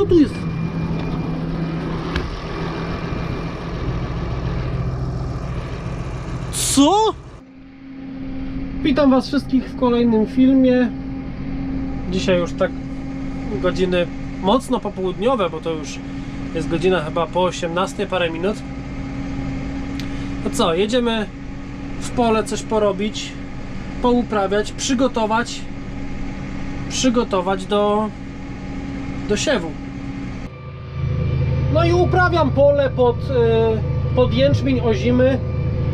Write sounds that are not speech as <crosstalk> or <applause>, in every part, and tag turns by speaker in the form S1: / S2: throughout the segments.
S1: Co tu jest? Co? Witam Was wszystkich w kolejnym filmie. Dzisiaj już tak godziny mocno popołudniowe, bo to już jest godzina chyba po 18 parę minut. No co, jedziemy w pole coś porobić, pouprawiać, przygotować przygotować do do siewu. No i uprawiam pole pod, y, pod jęczmień ozimy,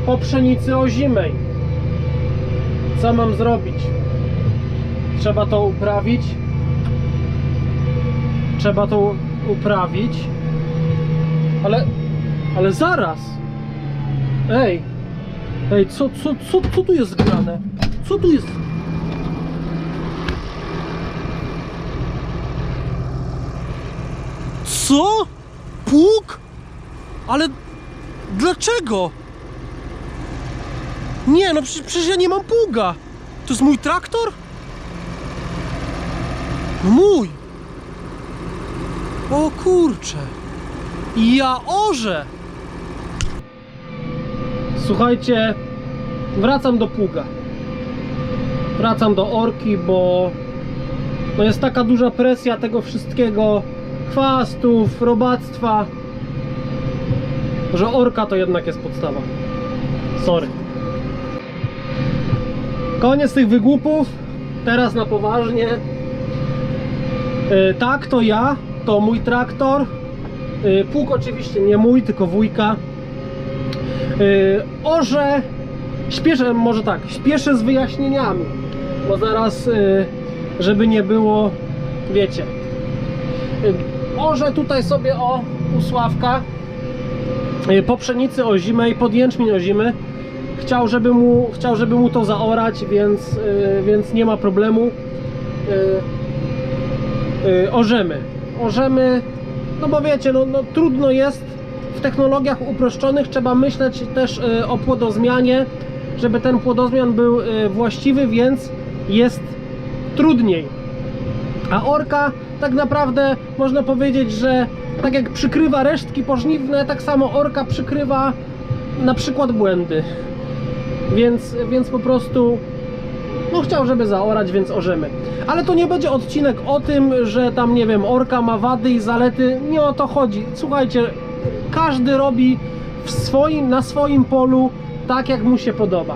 S1: po pszenicy ozimej. Co mam zrobić? Trzeba to uprawić. Trzeba to uprawić. Ale, ale zaraz! Ej! Ej, co, co, co, co tu jest grane? Co tu jest? Co? Pług? Ale dlaczego? Nie, no przecież, przecież ja nie mam pługa. To jest mój traktor? No mój. O kurcze. Ja orzę. Słuchajcie, wracam do pługa. Wracam do orki, bo no jest taka duża presja tego wszystkiego chwastów, robactwa, że orka to jednak jest podstawa. Sorry. Koniec tych wygłupów. Teraz na poważnie. Yy, tak, to ja, to mój traktor. Yy, Pług oczywiście nie mój, tylko wujka. Yy, orze. Śpieszę, może tak, śpieszę z wyjaśnieniami, bo zaraz, yy, żeby nie było, wiecie, Orze tutaj sobie o u Sławka y, po pszenicy ozimej, pod jęczmień ozimy. Chciał, żeby mu, chciał, żeby mu to zaorać, więc, y, więc nie ma problemu. Y, Orzemy. Orzemy, no bo wiecie, no, no trudno jest w technologiach uproszczonych, trzeba myśleć też o płodozmianie, żeby ten płodozmian był właściwy, więc jest trudniej. A orka tak naprawdę można powiedzieć, że tak jak przykrywa resztki pożniwne, tak samo orka przykrywa na przykład błędy. Więc, więc po prostu no chciał, żeby zaorać, więc orzemy. Ale to nie będzie odcinek o tym, że tam nie wiem, orka ma wady i zalety. Nie o to chodzi. Słuchajcie, każdy robi w swoim, na swoim polu tak, jak mu się podoba.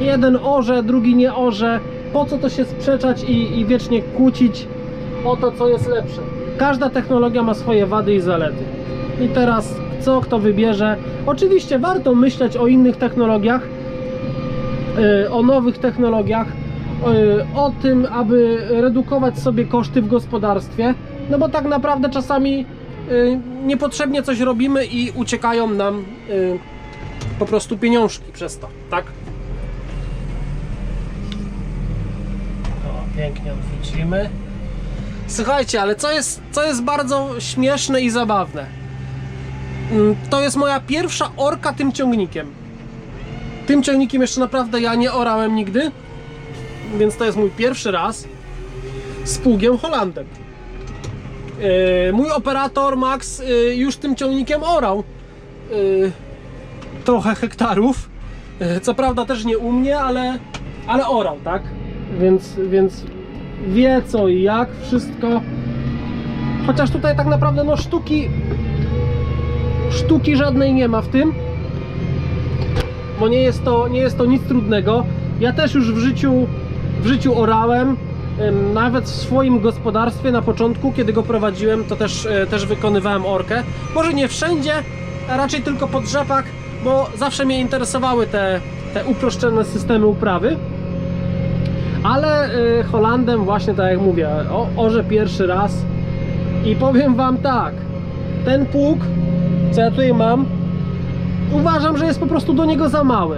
S1: Jeden orze, drugi nie orze. Po co to się sprzeczać i, i wiecznie kłócić o to, co jest lepsze? Każda technologia ma swoje wady i zalety. I teraz co kto wybierze? Oczywiście warto myśleć o innych technologiach, y, o nowych technologiach, y, o tym, aby redukować sobie koszty w gospodarstwie, no bo tak naprawdę czasami y, niepotrzebnie coś robimy i uciekają nam po prostu pieniążki przez to, tak? O, pięknie odwrócimy. Słuchajcie, ale co jest, co jest bardzo śmieszne i zabawne? Mm, To jest moja pierwsza orka tym ciągnikiem. Tym ciągnikiem jeszcze naprawdę ja nie orałem nigdy, więc to jest mój pierwszy raz z pługiem Holandem. Yy, mój operator Max yy, już tym ciągnikiem orał yy, trochę hektarów. Co prawda też nie u mnie, ale, ale orał, tak? Więc, więc wie co i jak, wszystko. Chociaż tutaj tak naprawdę no sztuki sztuki żadnej nie ma w tym bo nie jest to, nie jest to nic trudnego. Ja też już w życiu, w życiu orałem, em, nawet w swoim gospodarstwie na początku, kiedy go prowadziłem, to też, e, też wykonywałem orkę. Może nie wszędzie, a raczej tylko pod rzepak, bo zawsze mnie interesowały te, te uproszczone systemy uprawy. Ale y, Holandem właśnie tak jak mówię, o, orze pierwszy raz i powiem wam tak, ten pług, co ja tutaj mam, uważam, że jest po prostu do niego za mały.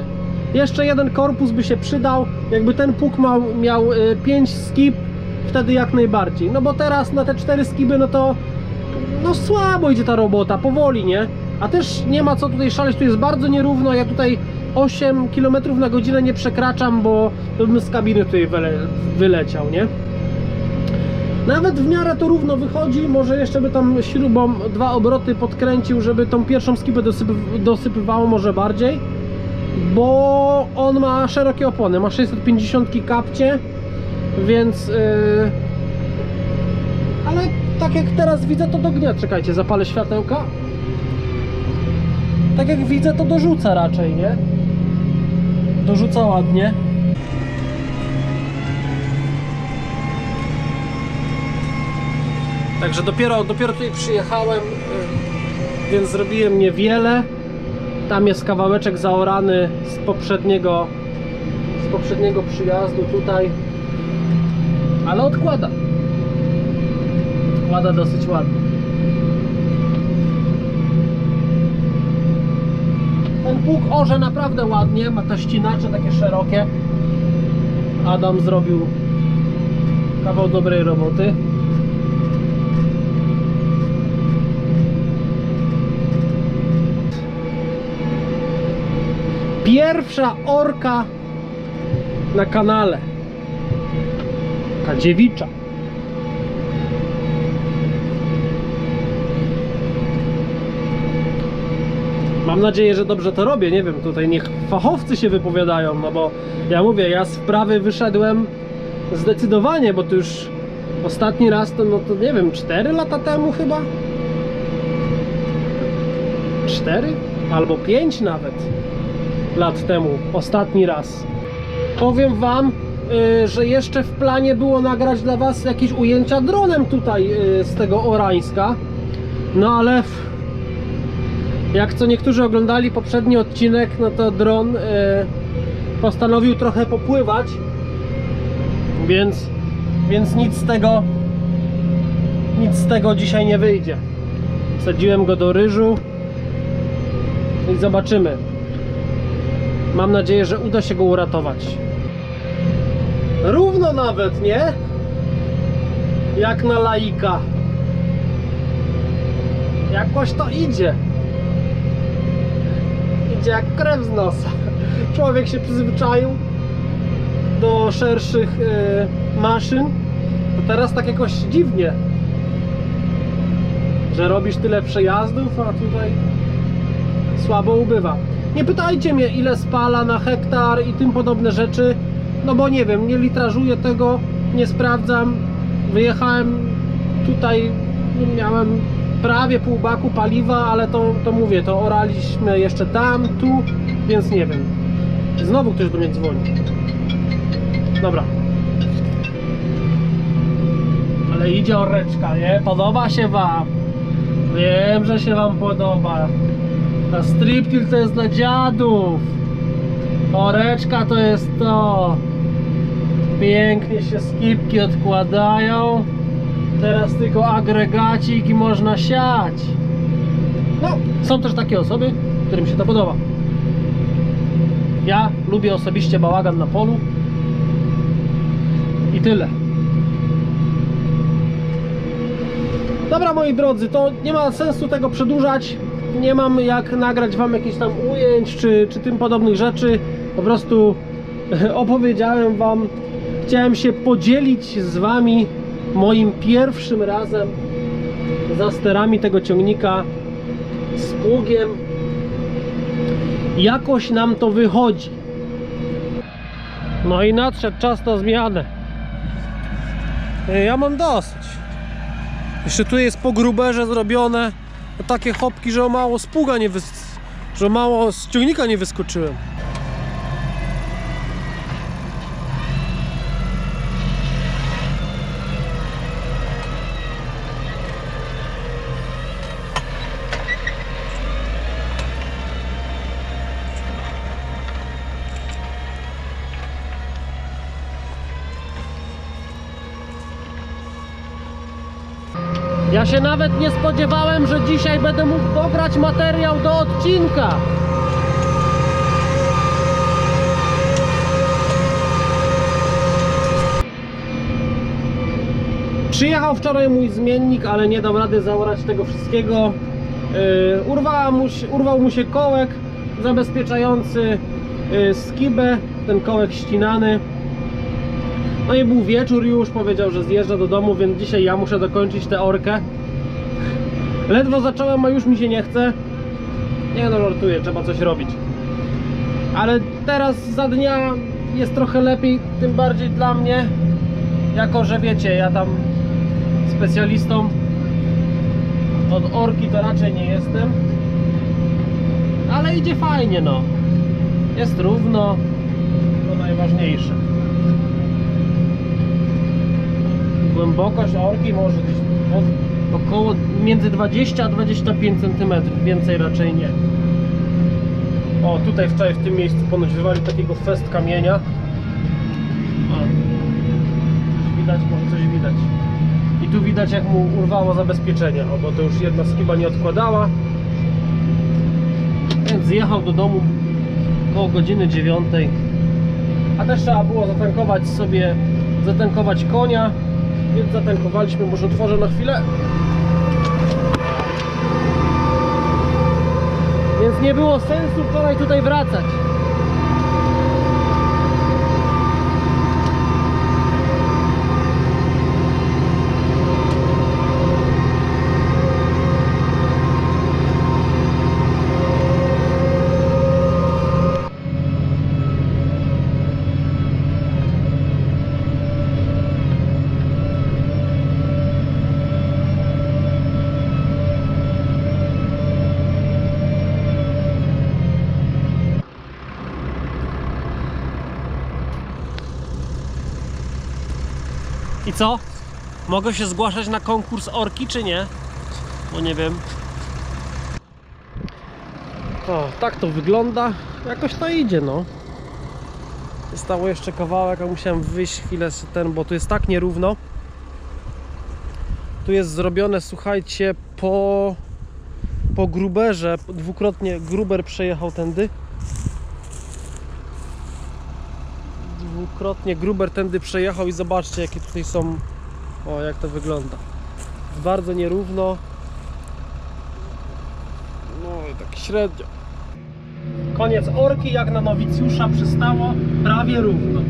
S1: Jeszcze jeden korpus by się przydał, jakby ten pług miał, miał 5 skip, wtedy jak najbardziej. No bo teraz na te 4 skipy, no to no słabo idzie ta robota, powoli, nie? A też nie ma co tutaj szaleć, tu jest bardzo nierówno, ja tutaj 8 km na godzinę nie przekraczam, bo bym z kabiny tutaj wyle, wyleciał, nie? Nawet w miarę to równo wychodzi, może jeszcze by tam śrubą dwa obroty podkręcił, żeby tą pierwszą skipę dosypy, dosypywało może bardziej, bo on ma szerokie opony, ma 650 kapcie, więc... Yy... Ale tak jak teraz widzę to do gnia, czekajcie, zapalę światełka. Tak jak widzę to dorzuca raczej, nie? Dorzuca ładnie. Także dopiero, dopiero tutaj przyjechałem, więc zrobiłem niewiele. Tam jest kawałeczek zaorany z poprzedniego, z poprzedniego przyjazdu tutaj. Ale odkłada. Odkłada dosyć ładnie. Ten pług orze naprawdę ładnie, ma te ścinacze takie szerokie. Adam zrobił kawał dobrej roboty. Pierwsza orka na kanale. Kadziewicza. Mam nadzieję, że dobrze to robię. Nie wiem, tutaj niech fachowcy się wypowiadają, no bo ja mówię, ja z wprawy wyszedłem zdecydowanie, bo to już ostatni raz to, no to nie wiem, 4 lata temu chyba? 4? Albo 5 nawet lat temu, ostatni raz. Powiem Wam, y, że jeszcze w planie było nagrać dla Was jakieś ujęcia dronem tutaj y, z tego Orańska. No ale jak co niektórzy oglądali poprzedni odcinek, no to dron y, postanowił trochę popływać. Więc, więc nic z tego nic z tego dzisiaj nie wyjdzie. Wsadziłem go do ryżu i zobaczymy. Mam nadzieję, że uda się go uratować. Równo nawet, nie? Jak na laika. Jakoś to idzie. Idzie jak krew z nosa. Człowiek się przyzwyczaił do szerszych e, maszyn. To teraz tak jakoś dziwnie. Że robisz tyle przejazdów, a tutaj słabo ubywa. Nie pytajcie mnie ile spala na hektar i tym podobne rzeczy, no bo nie wiem, nie litrażuję tego, nie sprawdzam. Wyjechałem tutaj, miałem prawie pół baku paliwa, ale to, to mówię, to oraliśmy jeszcze tam, tu, więc nie wiem. Znowu ktoś do mnie dzwoni. Dobra. Ale idzie oreczka, nie? Podoba się wam. Wiem, że się wam podoba. A striptil to jest dla dziadów. Oreczka to jest to. Pięknie się skipki odkładają. Teraz tylko agregacik i można siać. No, są też takie osoby, którym się to podoba. Ja lubię osobiście bałagan na polu. I tyle. Dobra moi drodzy, to nie ma sensu tego przedłużać. Nie mam jak nagrać wam jakichś tam ujęć czy, czy tym podobnych rzeczy. Po prostu <laughs> opowiedziałem wam. Chciałem się podzielić z wami moim pierwszym razem za sterami tego ciągnika z pługiem. Jakoś nam to wychodzi. No i nadszedł czas na zmianę. Ja mam dosyć. Jeszcze tu jest po gruberze zrobione takie hopki, że mało z pługa nie wys... że mało z ciągnika nie wyskoczyłem. Ja się nawet nie spodziewałem, że dzisiaj będę mógł dograć materiał do odcinka. Przyjechał wczoraj mój zmiennik, ale nie dał rady zaorać tego wszystkiego. Yy, mu się, urwał mu się kołek zabezpieczający yy, skibę, ten kołek ścinany. No i był wieczór już, powiedział, że zjeżdża do domu, więc dzisiaj ja muszę dokończyć tę orkę. Ledwo zacząłem, a już mi się nie chce. Nie no, żartuję, trzeba coś robić. Ale teraz za dnia jest trochę lepiej, tym bardziej dla mnie, jako że wiecie, ja tam specjalistą od orki to raczej nie jestem. Ale idzie fajnie, no. Jest równo, to najważniejsze. Głębokość orki może gdzieś około między 20 a 25 cm, więcej raczej nie. O, tutaj wczoraj w tym miejscu ponoć wywali takiego fest kamienia. O, coś widać, może coś widać. I tu widać jak mu urwało zabezpieczenie, o, bo to już jedna skiba nie odkładała. Więc zjechał do domu około godziny 9. A też trzeba było zatankować sobie, zatankować konia, więc zatankowaliśmy, może otworzę na chwilę. Więc nie było sensu wczoraj tutaj wracać. I co? Mogę się zgłaszać na konkurs orki, czy nie? Bo nie wiem. O, tak to wygląda. Jakoś to idzie, no. Zostało jeszcze kawałek, a musiałem wyjść chwilę z ten, bo tu jest tak nierówno. Tu jest zrobione, słuchajcie, po, po gruberze. Dwukrotnie gruber przejechał tędy. Dwukrotnie gruber tędy przejechał i zobaczcie jakie tutaj są o jak to wygląda. Jest bardzo nierówno. No tak średnio. Koniec orki jak na nowicjusza przystało prawie równo